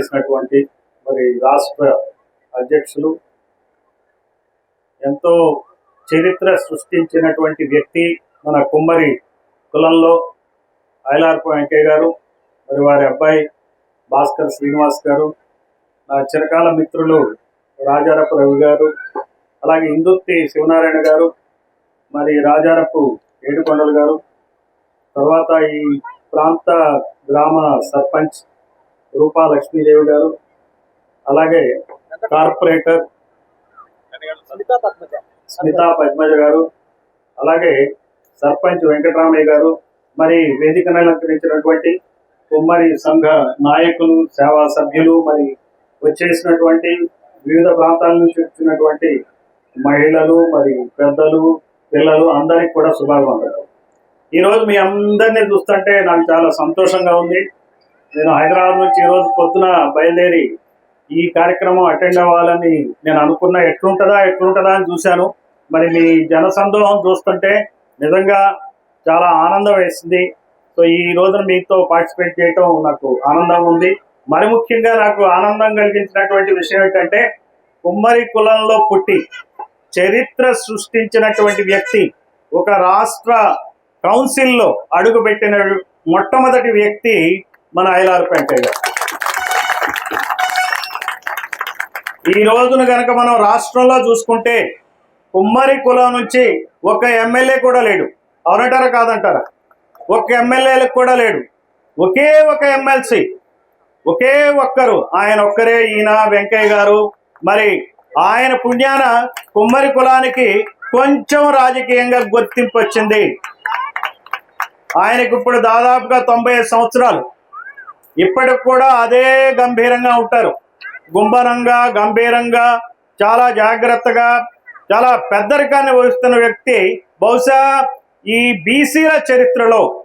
చేసినటువంటి మరి రాష్ట్ర అధ్యక్షులు ఎంతో చరిత్ర సృష్టించినటువంటి వ్యక్తి మన కుమ్మరి కులంలో ఐలార్పు వెంకయ్య గారు మరి వారి అబ్బాయి భాస్కర్ శ్రీనివాస్ గారు నా చిరకాల మిత్రులు రాజారపు రవి గారు అలాగే ఇందుర్తి శివనారాయణ గారు మరి రాజారపు ఏడుకొండలు గారు తర్వాత ఈ ప్రాంత గ్రామ సర్పంచ్ రూపా లక్ష్మీదేవి గారు అలాగే కార్పొరేటర్ స్మితా పద్మజ. గారు అలాగే సర్పంచ్ వెంకటరామయ్య గారు మరి వేదికను అలంకరించినటువంటి కుమ్మరి సంఘ నాయకులు సేవా సభ్యులు మరి వచ్చేసినటువంటి వివిధ ప్రాంతాల నుంచి వచ్చినటువంటి మహిళలు మరి పెద్దలు పిల్లలు అందరికి కూడా శుభాకాంక్షలు. ఈరోజు మీ అందరినీ చూస్తుంటే నాకు చాలా సంతోషంగా ఉంది. నేను హైదరాబాద్ నుంచి ఈరోజు పొద్దున బయలుదేరి ఈ కార్యక్రమం అటెండ్ అవ్వాలని నేను అనుకున్నా ఎట్లుంటుందా ఎట్లుంటుందా అని చూశాను. మరి మీ జనసందోహం చూస్తుంటే నిజంగా చాలా ఆనందం వేసింది. సో ఈ రోజున మీతో పార్టిసిపేట్ చేయటం నాకు ఆనందంగా ఉంది. మరి ముఖ్యంగా నాకు ఆనందం కలిగించినటువంటి విషయం ఏంటంటే కుమ్మరి కులంలో పుట్టి చరిత్ర సృష్టించినటువంటి వ్యక్తి ఒక రాష్ట్ర కౌన్సిల్లో అడుగుపెట్టిన మొట్టమొదటి వ్యక్తి మన ఐలార్ వెంకయ్య ఈ రోజున గనక మనం రాష్ట్రంలో చూసుకుంటే కుమ్మరి కులం నుంచి ఒక ఎమ్మెల్యే కూడా లేడు. అవునంటారా కాదంటారా? ఒక ఎమ్మెల్యేలకు కూడా లేడు. ఒకే ఒక ఎమ్మెల్సీ ఒకే ఒక్కరు ఆయన ఒక్కరే ఈయన వెంకయ్య గారు. మరి ఆయన పుణ్యాన కుమ్మరి కులానికి కొంచెం రాజకీయంగా గుర్తింపు వచ్చింది. ఆయనకు ఇప్పుడు దాదాపుగా తొంభై ఐదు సంవత్సరాలు. ఇప్పటికి కూడా అదే గంభీరంగా ఉంటారు. గుంభనంగా గంభీరంగా చాలా జాగ్రత్తగా చాలా పెద్దరికాన్ని వహిస్తున్న వ్యక్తి బహుశా ఈ బీసీల చరిత్రలో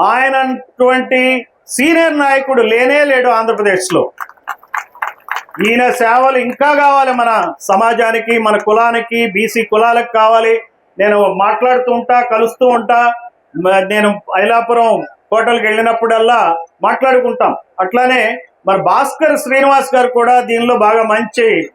ఆయన అటువంటి సీనియర్ నాయకుడు లేనే లేడు ఆంధ్రప్రదేశ్లో. ఈయన సేవలు ఇంకా కావాలి మన సమాజానికి మన కులానికి బీసీ కులాలకు కావాలి. నేను మాట్లాడుతూ ఉంటా కలుస్తూ ఉంటా. నేను ఐలాపురం హోటల్కి వెళ్ళినప్పుడల్లా మాట్లాడుకుంటాం. అట్లానే మరి భాస్కర్ శ్రీనివాస్ గారు కూడా దీనిలో బాగా మంచి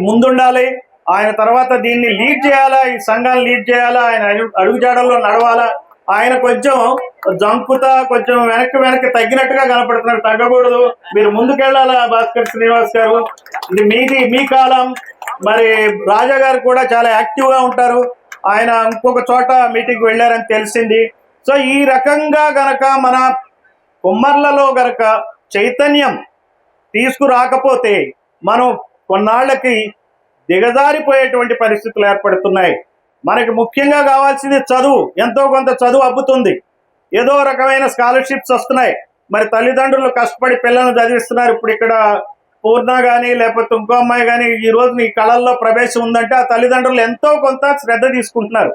ముందుండాలి. ఆయన తర్వాత దీన్ని లీడ్ చేయాలా? ఈ సంఘాన్ని లీడ్ చేయాలా? ఆయన అడుగు- అడుగుజాడల్లో నడవాలా? ఆయన కొంచెం జంకుతా కొంచెం వెనక్కి వెనక్కి తగ్గినట్టుగా కనపడుతున్నారు. తగ్గకూడదు. మీరు ముందుకెళ్ళాలా భాస్కర్ శ్రీనివాస్ గారు? ఇది మీది మీ కాలం. మరి రాజా గారు కూడా చాలా యాక్టివ్గా ఉంటారు. ఆయన ఇంకొక చోట మీటింగ్ వెళ్ళారని తెలిసింది. సో ఈ రకంగా గనక మన కుమ్మర్లలో గనక చైతన్యం తీసుకురాకపోతే మనం కొన్నాళ్ళకి దిగజారిపోయేటువంటి పరిస్థితులు ఏర్పడుతున్నాయి. మనకి ముఖ్యంగా కావాల్సింది చదువు. ఎంతో కొంత చదువు అబ్బుతుంది. ఏదో రకమైన స్కాలర్షిప్స్ వస్తున్నాయి. మరి తల్లిదండ్రులు కష్టపడి పిల్లల్ని చదివిస్తున్నారు. ఇప్పుడు ఇక్కడ పూర్ణ కానీ లేకపోతే ఇంకో అమ్మాయి కానీ ఈ రోజు నీ కళల్లో ప్రవేశం ఉందంటే ఆ తల్లిదండ్రులు ఎంతో కొంత శ్రద్ధ తీసుకుంటున్నారు.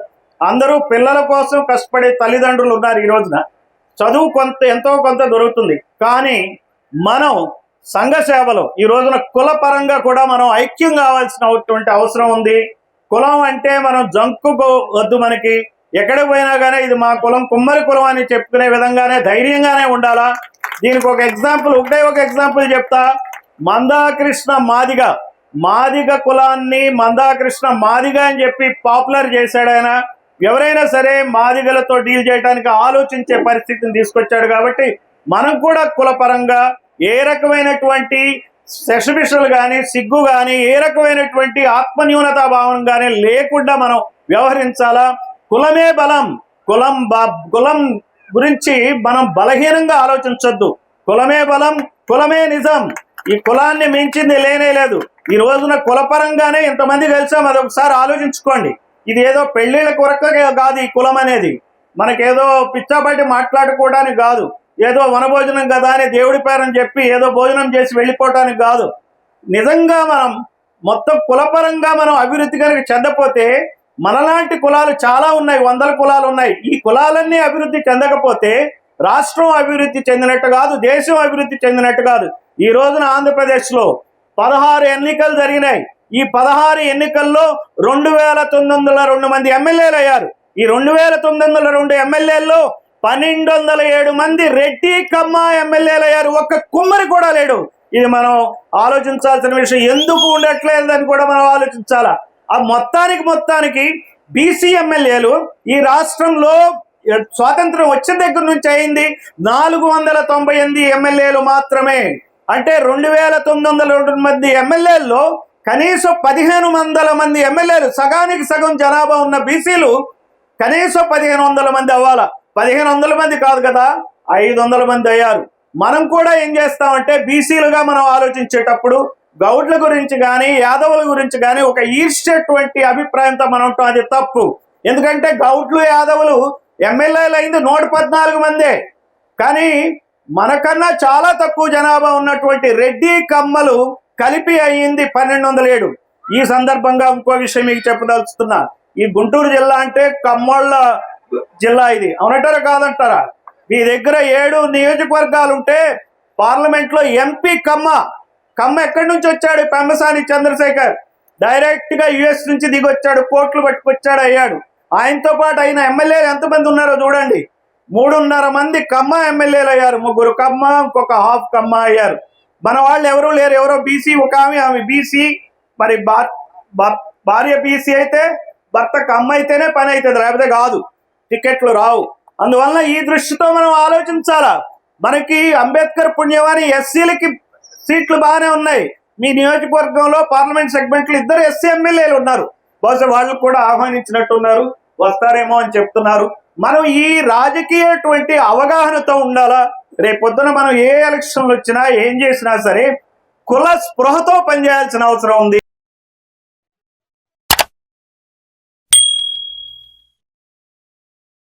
అందరూ పిల్లల కోసం కష్టపడే తల్లిదండ్రులు ఉన్నారు ఈ రోజున. చదువు కొంత ఎంతో కొంత దొరుకుతుంది. కానీ మనం సంఘ సేవలు ఈ రోజున కుల పరంగా కూడా మనం ఐక్యం కావాల్సినటువంటి అవసరం ఉంది. కులం అంటే మనం జంకు వద్దు మనకి. ఎక్కడికి పోయినా కానీ ఇది మా కులం కుమ్మరి కులం అని చెప్పుకునే విధంగానే ధైర్యంగానే ఉండాలా? దీనికి ఒక ఎగ్జాంపుల్ ఒకటే ఒక ఎగ్జాంపుల్ చెప్తా. మందాకృష్ణ మాదిగ. మాదిగ కులాన్ని మందాకృష్ణ మాదిగ అని చెప్పి పాపులర్ చేశాడు ఆయన. ఎవరైనా సరే మాదిగలతో డీల్ చేయడానికి ఆలోచించే పరిస్థితిని తీసుకొచ్చాడు కాబట్టి మనం కూడా కులపరంగా ఏ రకమైనటువంటి శశబిషలు కానీ సిగ్గు కానీ ఏ రకమైనటువంటి ఆత్మన్యూనతా భావం కానీ లేకుండా మనం వ్యవహరించాలా? కులమే బలం. కులం కులం గురించి మనం బలహీనంగా ఆలోచించొద్దు. కులమే బలం కులమే నిజం. ఈ కులాన్ని మించింది లేనే లేదు. ఈ రోజున కులపరంగానే ఇంతమంది కలిసాం అది ఒకసారి ఆలోచించుకోండి. ఇది ఏదో పెళ్ళిళ్ళ కొరకు కాదు ఈ కులం అనేది. మనకేదో పిచ్చాబట్టి మాట్లాడుకోవడానికి కాదు. ఏదో వనభోజనం కదా అని దేవుడి పేరని చెప్పి ఏదో భోజనం చేసి వెళ్ళిపోవటానికి కాదు. నిజంగా మనం మొత్తం కులపరంగా మనం అభివృద్ధి కనుక చెందపోతే మనలాంటి కులాలు చాలా ఉన్నాయి వందల కులాలు ఉన్నాయి. ఈ కులాలన్నీ అభివృద్ధి చెందకపోతే రాష్ట్రం అభివృద్ధి చెందినట్టు కాదు దేశం అభివృద్ధి చెందినట్టు కాదు. ఈ రోజున ఆంధ్రప్రదేశ్లో పదహారు ఎన్నికలు జరిగినాయి. ఈ పదహారు ఎన్నికల్లో రెండు వేల తొమ్మిది వందల రెండు మంది ఎమ్మెల్యేలు అయ్యారు. ఈ రెండు వేల తొమ్మిది వందల రెండు ఎమ్మెల్యేల్లో పన్నెండు వందల ఏడు మంది రెడ్డి కమ్మ ఎమ్మెల్యేలు అయ్యారు. ఒక్క కుమ్మరి కూడా లేడు. ఇది మనం ఆలోచించాల్సిన విషయం. ఎందుకు ఉండట్లేదని కూడా మనం ఆలోచించాలా? ఆ మొత్తానికి మొత్తానికి బీసీ ఎమ్మెల్యేలు ఈ రాష్ట్రంలో స్వాతంత్రం వచ్చిన దగ్గర నుంచి అయింది నాలుగు వందల తొంభై ఎనిమిది ఎమ్మెల్యేలు మాత్రమే. అంటే రెండు వేల తొమ్మిది వందల రెండు మంది ఎమ్మెల్యేల్లో కనీసం పదిహేను వందల మంది ఎమ్మెల్యేలు సగానికి సగం జనాభా ఉన్న బీసీలు కనీసం పదిహేను వందల మంది అవ్వాలా? పదిహేను వందల మంది కాదు కదా ఐదు వందల మంది అయ్యారు. మనం కూడా ఏం చేస్తామంటే బీసీలుగా మనం ఆలోచించేటప్పుడు గౌడ్ల గురించి కానీ యాదవుల గురించి కానీ ఒక ఈర్చేటువంటి అభిప్రాయంతో మనం ఉంటాం. అది తప్పు. ఎందుకంటే గౌడ్లు యాదవులు ఎమ్మెల్యేలు అయింది నూట పద్నాలుగు మందే. కానీ మనకన్నా చాలా తక్కువ జనాభా ఉన్నటువంటి రెడ్డి కమ్మలు కలిపి అయ్యింది పన్నెండు వందల ఏడు. ఈ సందర్భంగా ఇంకో విషయం మీకు చెప్పదలుచుతున్నా. ఈ గుంటూరు జిల్లా అంటే కమ్మోళ్ళ జిల్లా ఇది. అవునంటారా కాదంటారా? మీ దగ్గర ఏడు నియోజకవర్గాలు ఉంటే పార్లమెంట్లో ఎంపీ కమ్మ. కమ్మ ఎక్కడి నుంచి వచ్చాడు? పెమ్మసాని చంద్రశేఖర్. డైరెక్ట్గా యుఎస్ నుంచి దిగొచ్చాడు కోట్లు పట్టుకొచ్చాడు అయ్యాడు. ఆయనతో పాటు అయిన ఎమ్మెల్యేలు ఎంతమంది ఉన్నారో చూడండి. మూడున్నర మంది కమ్మ ఎమ్మెల్యేలు అయ్యారు ముగ్గురు కమ్మ ఇంకొక హాఫ్ కమ్మ అయ్యారు. మన వాళ్ళు ఎవరు లేరు. ఎవరో బీసీ ఒక ఆమె ఆమె బీసీ మరి భార్య బీసీ అయితే భర్తకు అమ్మ అయితేనే పని అవుతుంది లేకపోతే కాదు. టికెట్లు రావు. అందువల్ల ఈ దృష్టితో మనం ఆలోచించాలా? మనకి అంబేద్కర్ పుణ్యవాణి ఎస్సీలకి సీట్లు బాగానే ఉన్నాయి. మీ నియోజకవర్గంలో పార్లమెంట్ సెగ్మెంట్లు ఇద్దరు ఎస్సీ ఎమ్మెల్యేలు ఉన్నారు. బహుశా వాళ్ళు కూడా ఆహ్వానించినట్టు ఉన్నారు వస్తారేమో అని చెప్తున్నారు. మనం ఈ రాజకీయటువంటి అవగాహనతో ఉండాలా? రేపొద్దున మనం ఏ ఎలక్షన్లు వచ్చినా ఏం చేసినా సరే కుల స్పృహతో పనిచేయాల్సిన అవసరం ఉంది.